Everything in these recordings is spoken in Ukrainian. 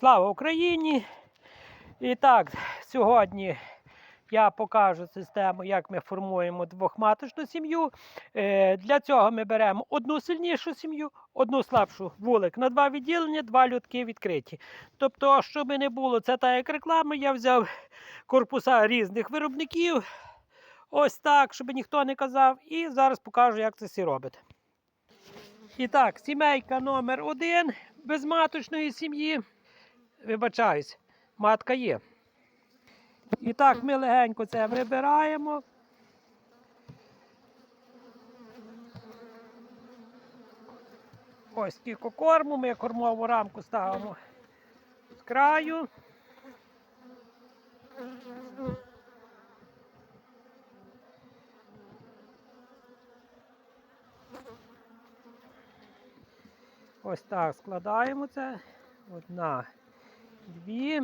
Слава Україні! І так, сьогодні я покажу систему, як ми формуємо двохматочну сім'ю. Е, Для цього ми беремо одну сильнішу сім'ю, одну слабшу вулик на два відділення, два лютки відкриті. Тобто, щоб не було, це так як реклама, я взяв корпуса різних виробників. Ось так, щоб ніхто не казав. І зараз покажу, як це всі робить. І так, сімейка номер один безматочної сім'ї. Вибачаюсь, матка є. І так, ми легенько це вибираємо. Ось скільки корму, ми кормову рамку ставимо з краю. Ось так складаємо це. Одна, дві.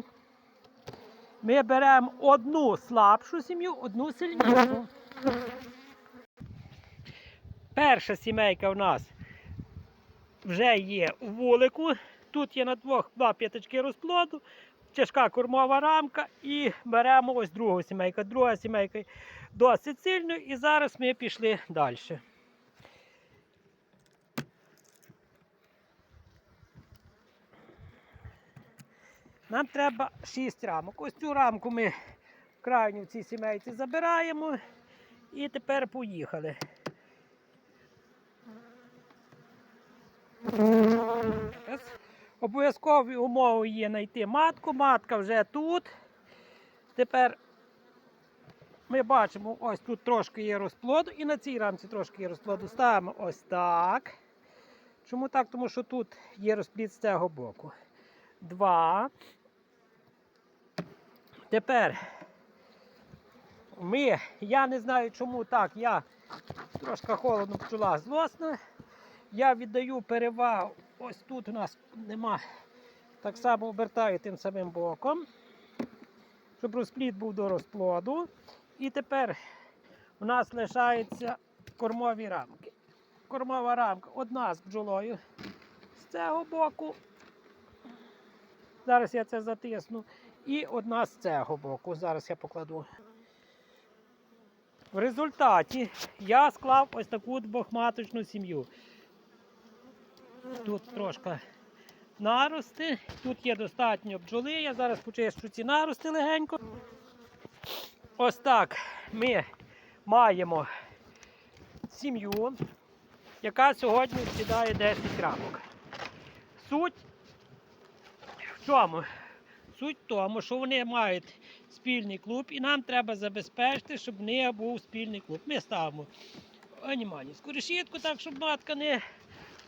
Ми беремо одну слабшу сім'ю, одну сильнішу. Перша сімейка у нас вже є у вулику. Тут є на двох два п'ятачки розплоду, тяжка кормова рамка і беремо ось другу сімейку. Друга сімейка досить сильною і зараз ми пішли далі. Нам треба 6 рамок. Ось цю рамку ми крайню в цій сімейці забираємо. І тепер поїхали. Обов'язкові умови є знайти матку. Матка вже тут. Тепер ми бачимо, ось тут трошки є розплоду, і на цій рамці трошки є розплоду. Ставимо ось так. Чому так? Тому що тут є розплід з цього боку. Два. Тепер ми, я не знаю чому так, я трошки холодно пчола злосна. Я віддаю перевагу. Ось тут у нас нема. Так само обертаю тим самим боком, щоб розплід був до розплоду. І тепер у нас лишаються кормові рамки. Кормова рамка одна з бджолою з цього боку. Зараз я це затисну. І одна з цього боку. Зараз я покладу. В результаті я склав ось таку двохматочну сім'ю. Тут трошки нарости, тут є достатньо бджоли. Я зараз почищу ці нарости легенько. Ось так ми маємо сім'ю, яка сьогодні скидає 10 рамок. Суть чому? Суть в тому, що вони мають спільний клуб, і нам треба забезпечити, щоб в них був спільний клуб. Ми ставимо аніманівську решітку, так, щоб матка не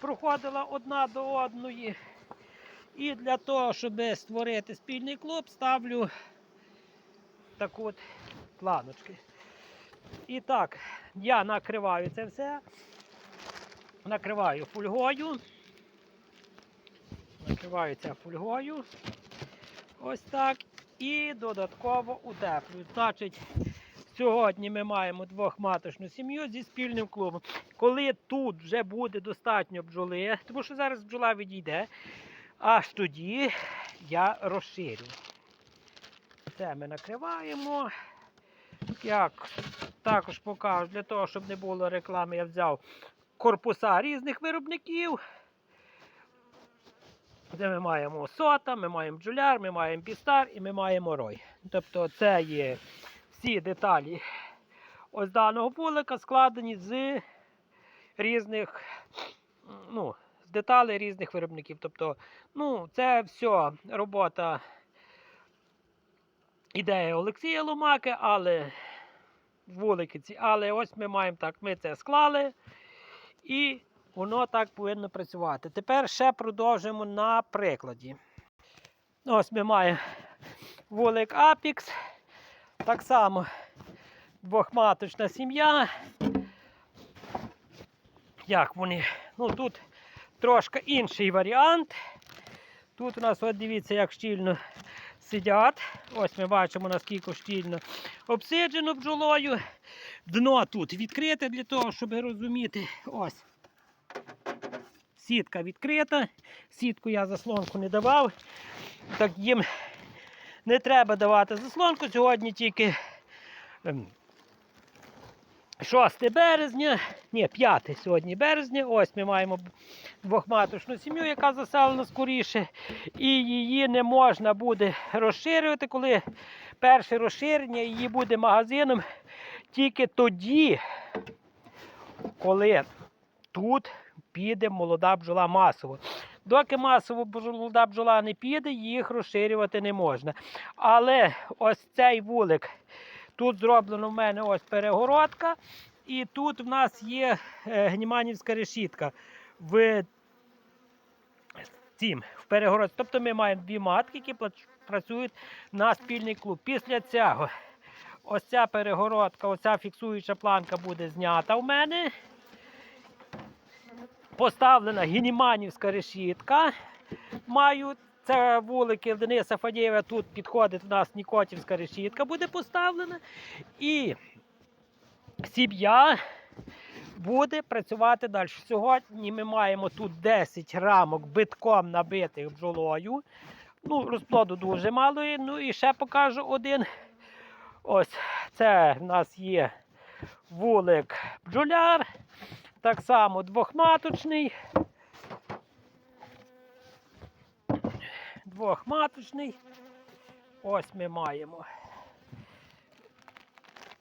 проходила одна до одної. І для того, щоб створити спільний клуб, ставлю так от планочки. І так, я накриваю це все. Накриваю фольгою. Накриваю це фольгою. Ось так. І додатково утеплюю. Значить, сьогодні ми маємо двохматочну сім'ю зі спільним клубом. Коли тут вже буде достатньо бджоли, тому що зараз бджола відійде, аж тоді я розширю. Це ми накриваємо. Як також покажу, для того, щоб не було реклами, я взяв корпуса різних виробників. Де ми маємо сота, ми маємо джуляр, ми маємо бістар і ми маємо рой. Тобто це є всі деталі ось даного вулика складені з різних ну, з деталей різних виробників. Тобто, ну, це все робота ідея Олексія Ломаки, але вулики ці. Але ось ми маємо так, ми це склали. І воно так повинно працювати. Тепер ще продовжуємо на прикладі. Ось ми маємо вулик Апікс. Так само двохматочна сім'я. Як вони? Ну тут трошки інший варіант. Тут у нас, от дивіться, як щільно сидять. Ось ми бачимо, наскільки щільно обсиджено бджолою. Дно тут відкрите для того, щоб розуміти. Ось. Сітка відкрита. Сітку я заслонку не давав. Так їм не треба давати заслонку. Сьогодні тільки ем, 6 березня, ні, 5 сьогодні березня. Ось ми маємо двохматочну сім'ю, яка заселена скоріше. І її не можна буде розширювати, коли перше розширення її буде магазином тільки тоді, коли тут піде молода бджола масово. Доки масово молода бджола не піде, їх розширювати не можна. Але ось цей вулик, тут зроблено в мене ось перегородка, і тут в нас є е, гніманівська решітка в цім, в перегородці. Тобто ми маємо дві матки, які працюють на спільний клуб. Після цього ось ця перегородка, оця фіксуюча планка буде знята в мене. Поставлена гініманівська решітка. Маю це вулики Дениса Фадєєва. Тут підходить у нас Нікотівська решітка буде поставлена. І сім'я буде працювати далі. Сьогодні ми маємо тут 10 рамок битком набитих бджолою. Ну, розплоду дуже мало. Ну і ще покажу один. Ось це в нас є вулик бджоляр. Так само двохматочний. Двохматочний. Ось ми маємо.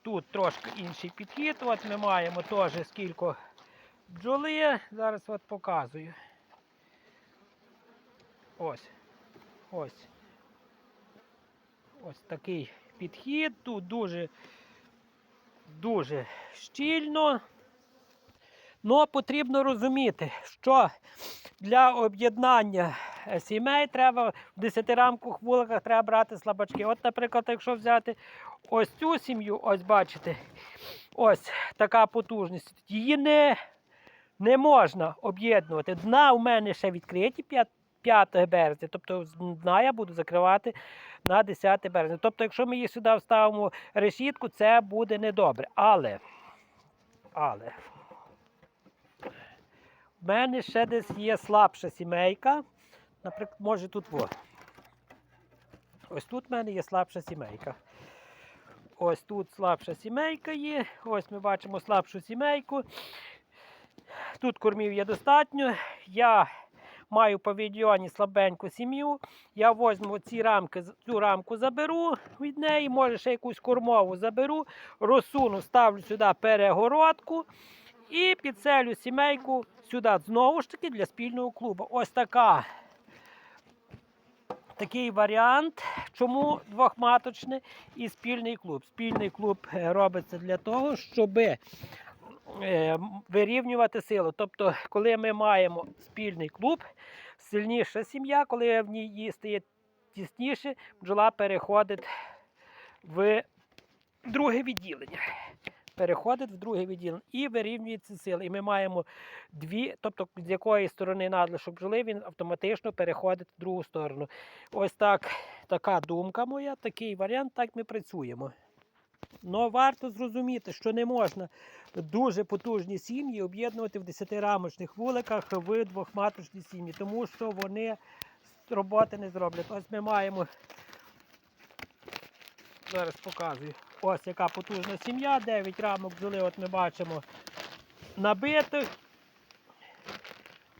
Тут трошки інший підхід. От ми маємо теж скільки бджоли. Зараз от показую. Ось. Ось. Ось такий підхід. Тут дуже, дуже щільно. Ну, потрібно розуміти, що для об'єднання е, сімей треба в 10 рамках вуликах треба брати слабачки. От, наприклад, якщо взяти ось цю сім'ю, ось бачите, ось така потужність. Її не, не можна об'єднувати. Дна у мене ще відкриті 5, 5 березня, тобто дна я буду закривати на 10 березня. Тобто, якщо ми її сюди вставимо решітку, це буде недобре. Але, але в мене ще десь є слабша сімейка. Наприклад, може тут во. Ось тут в мене є слабша сімейка. Ось тут слабша сімейка є. Ось ми бачимо слабшу сімейку. Тут кормів є достатньо. Я маю по відеоні слабеньку сім'ю. Я возьму ці рамки, цю рамку заберу від неї, може ще якусь кормову заберу, розсуну, ставлю сюди перегородку. І підселю сімейку сюди знову ж таки для спільного клубу. Ось така. Такий варіант. Чому двохматочний і спільний клуб? Спільний клуб е, робиться для того, щоб вирівнювати силу. Тобто, коли ми маємо спільний клуб, сильніша сім'я, коли в ній їй стає тісніше, бджола переходить в друге відділення переходить в друге відділення і вирівнюється сили. І ми маємо дві, тобто з якої сторони надлишок бджоли, він автоматично переходить в другу сторону. Ось так, така думка моя, такий варіант, так ми працюємо. Но варто зрозуміти, що не можна дуже потужні сім'ї об'єднувати в 10-рамочних вуликах в двохматочні сім'ї, тому що вони роботи не зроблять. Ось ми маємо, зараз показую. Ось яка потужна сім'я, 9 рамок бджоли, от ми бачимо набитих.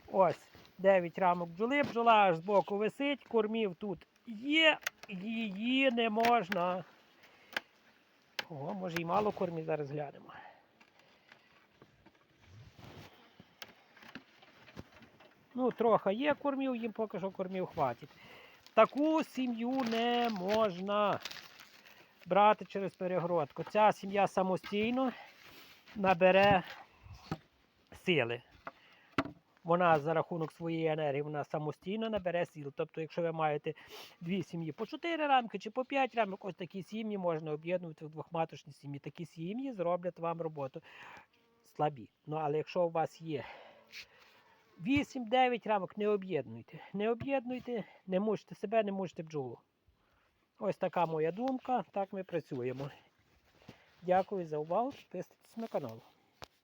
Ось 9 рамок бджоли, бджола аж збоку висить, кормів тут є, її не можна. О, може і мало кормів, зараз глянемо. Ну, трохи є кормів, їм поки що кормів хватить. Таку сім'ю не можна брати через перегородку. Ця сім'я самостійно набере сили. Вона за рахунок своєї енергії вона самостійно набере сил. Тобто, якщо ви маєте дві сім'ї по 4 рамки чи по 5 рамок, ось такі сім'ї можна об'єднувати в двохматочні сім'ї. Такі сім'ї зроблять вам роботу слабі. Ну, але якщо у вас є 8-9 рамок, не об'єднуйте. Не об'єднуйте, не мучте себе, не мучте бджолу. Ось така моя думка. Так ми працюємо. Дякую за увагу. Підписуйтесь на канал.